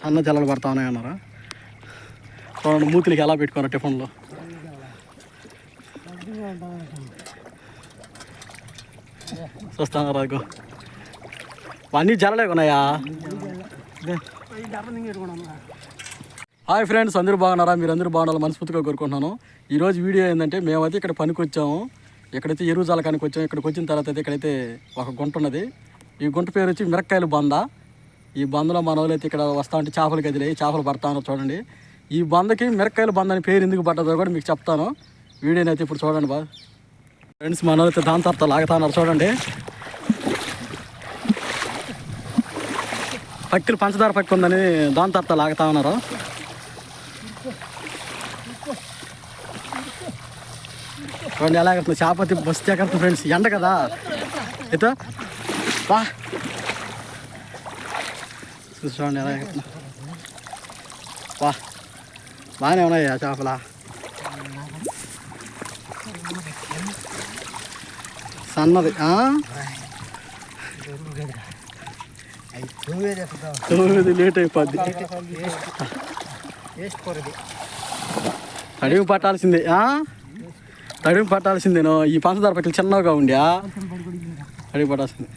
సన్న జల్లలు పడతా ఉన్నాయన్నారా? చూడండి మూతులకి ఎలా పెట్టుకున్నారు టిఫిన్లో? చూస్తాను రాకు అన్నీ జలలే ఉన్నాయా హాయ్ ఫ్రెండ్స్ అందరూ బాగున్నారా? మీరు అందరూ బాగున్నారు మనస్ఫూర్తిగా కోరుకుంటున్నాను. ఈరోజు వీడియో ఏంటంటే మేమైతే ఇక్కడ పనికి వచ్చాము ఇక్కడైతే ఎరువు జాలకానికి వచ్చాము. ఇక్కడికి వచ్చిన తర్వాత అయితే ఇక్కడైతే ఒక గుంట ఉన్నది. ఈ గుంట పేరు వచ్చి మిరక్కాయలు బంద. ఈ బందలో మన వాళ్ళైతే ఇక్కడ వస్తా ఉంటే చేపలు గదిలే చేపలు పడతాను చూడండి. ఈ బందకి మిరక్కాయలు బంద అని పేరు ఎందుకు పడ్డదో కూడా మీకు చెప్తాను. వీడియోని అయితే ఇప్పుడు చూడండి బా. ఫ్రెండ్స్ మన వాళ్ళైతే దాని తర్వాత లాగుతున్నారు చూడండి. పక్కిలు పంచదార పక్క ఉందని దాని తర్వాత లాగుతా ఉన్నారు. చూడండి ఎలా కడుతుంది చేపతి బస్తే కడుతుంది ఫ్రెండ్స్ ఎండ కదా. అయితే వా చూడండి ఎలా చెప్తున్నా? వా బాగానే ఉన్నాయా చేపలా చేపల. సన్నది తొమ్మిది లేట్ అయిపోద్ది. తడివి పట్టాల్సిందే ఆ? తడివి పట్టాల్సిందేనో ఈ పంచదార పక్కలు చిన్నగా ఉండే తడివి పట్టాల్సిందే.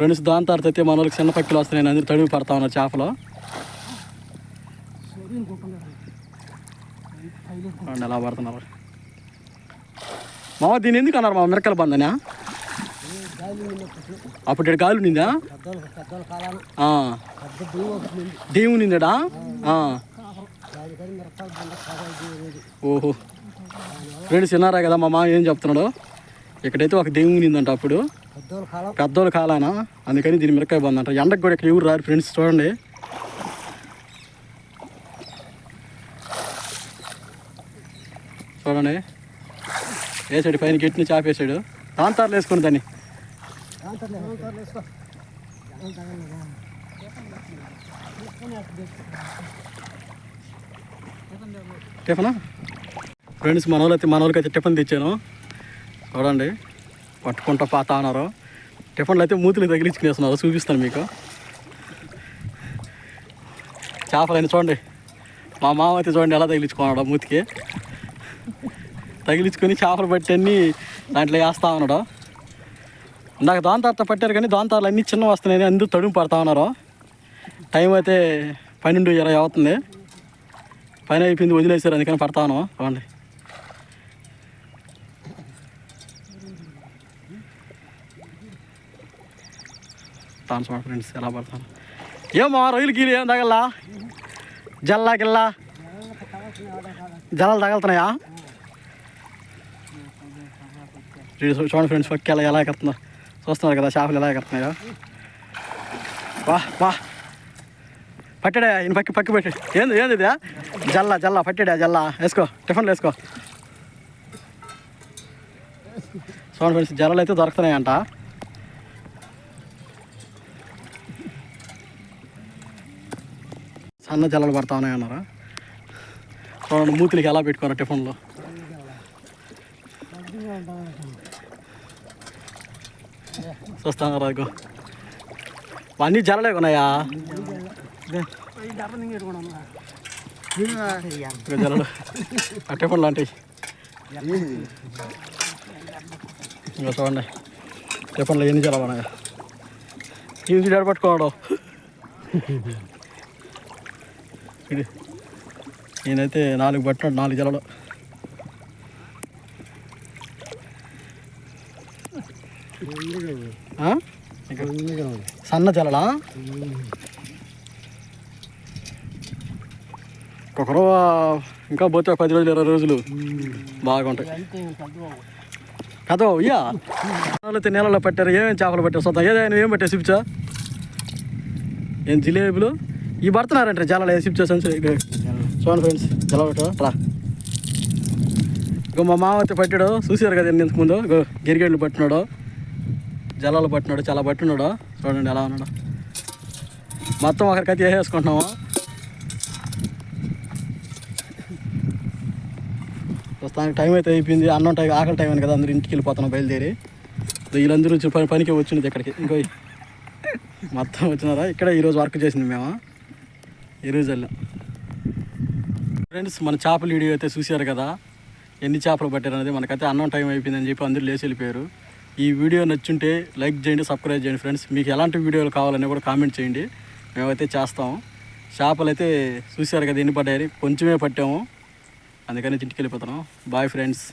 ఫ్రెండ్స్ దాని తర్వాత అయితే మన వాళ్ళకి చిన్న పక్కలు వస్తున్నాయి అందరూ తడివి పడతా ఉన్నారు చేపలు. ఎలా పడుతున్నారు? మామ దీని ఎందుకు అన్నారు మా మిరకల బందనా అప్పుడు ఇక్కడ గాలి నిందా దేవుని నిందడా ఓహో. ఫ్రెండ్స్ విన్నారా కదా మా మామ ఏం చెప్తున్నాడు? ఇక్కడైతే ఒక దేవుని నిందంట అప్పుడు. పెద్దోళ్ళ కాలానా? అందుకని దీని మిరకాయ బంద్ అంట ఎండకు కూడా ఇక్కడ ఎవరు రారు ఫ్రెండ్స్ చూడండి. చూడండి. వేసాడు పైన గట్టిని చాపేసాడు. తాంతార్లు వేసుకుని దాన్ని. టిఫనా? ఫ్రెండ్స్ మన వాళ్ళైతే మన అయితే టిఫిన్ తెచ్చాను. చూడండి. పట్టుకుంటా పాతా అన్నారు. టిఫిన్లు అయితే మూతులు తగిలించుకునేస్తున్నారు. చూపిస్తాను మీకు. చేపలైన చూడండి. మా మామ అయితే చూడండి ఎలా తగిలించుకున్నాడు మూతికి. తగిలించుకొని చేపలు పట్టి అన్ని దాంట్లో వేస్తా ఉన్నాడు. ఇందాక దాంతార్త పట్టారు కానీ దాంతార్లు అన్నీ చిన్న వస్తున్నాయని అందరూ తడుము పడతా ఉన్నారు. టైం అయితే పన్నెండు ఇరవై అవుతుంది. పని అయిపోయింది వదిలేసారు అందుకని పడతాను చూడండి పడతాను చూడండి ఫ్రెండ్స్ ఎలా పడతాను. ఏమో రొయ్యలు గీలు ఏం తగల్లా? జల్లా గిల్లా? జలాలు తగలుతున్నాయా? చూడండి ఫ్రెండ్స్ పక్క ఎలా ఎలా చూస్తున్నారు కదా చేపలు ఎలా ఎక్కడుతున్నాయో వా వా. పట్టాడా ఈయన పక్కి పక్కి పెట్టి. ఏంది ఏంది ఇదే? జల్ల జల్ల పట్టాడా జల్ల. వేసుకో టిఫిన్లు వేసుకో. చూడండి ఫ్రెండ్స్ జల్లలు అయితే దొరుకుతున్నాయంట. అన్న జల్లలు పడతా ఉన్నాయన్నారా చూడండి మూతులకి ఎలా పెట్టుకోరా టిఫిన్లో? చూస్తాను రాకు అన్నీ జల్లలే ఉన్నాయా జల్లలు. ఆ టిఫిన్ లాంటివి ఇంకా చూడండి. టిఫిన్లో ఎన్ని జలాలు ఉన్నాయా ఇవి జడ పట్టుకోవడం. ఇది నేనైతే నాలుగు పట్టినాడు నాలుగు జలలు సన్న జలలా ఒకరో ఇంకా పోతే ఒక పది రోజులు ఇరవై రోజులు బాగుంటాయి. కదా ఇయ్యా అయితే నీళ్ళలో పట్టారు ఏమేమి చేపలు పట్టారు? సొంత ఏదైనా ఏం పట్టారు చూపించా. ఏం జిలేబులు? ఈ పడుతున్నారంటే జలాలు ఏ చూపించా సంచి చూడండి ఫ్రెండ్స్ జల రా ఇగో మా మామతి పట్టాడు చూసారు కదా ఇంతకు ముందు ఇగో గిరిగేళ్ళు పట్టినాడు జలాలు పట్టినాడు చాలా పట్టినాడు. చూడండి ఎలా ఉన్నాడు. మొత్తం ఒకరికైతే వేసేసుకుంటున్నాము. ప్రస్తుతానికి టైం అయితే అయిపోయింది. అన్నం టైం ఆకలి టైం అని కదా అందరూ ఇంటికి వెళ్ళిపోతున్నాం బయలుదేరి. వీళ్ళందరూ పని పనికి వచ్చినది ఇక్కడికి. ఇంకో మొత్తం వచ్చినారా? ఇక్కడ ఈరోజు వర్క్ చేసింది మేము? ఈరోజు ఫ్రెండ్స్ మన చేపల వీడియో అయితే చూశారు కదా? ఎన్ని చేపలు పట్టారు అనేది మనకైతే అన్నం టైం అయిపోయిందని చెప్పి అందరూ లేచి వెళ్ళిపోయారు. ఈ వీడియో నచ్చుంటే లైక్ చేయండి సబ్స్క్రైబ్ చేయండి ఫ్రెండ్స్ మీకు ఎలాంటి వీడియోలు కావాలని కూడా కామెంట్ చేయండి. మేమైతే చేస్తాం. చేపలు అయితే చూశారు కదా ఎన్ని పడ్డాయని? కొంచెమే పట్టాము. అందుకని ఇంటికి వెళ్ళిపోతున్నాం. Bye friends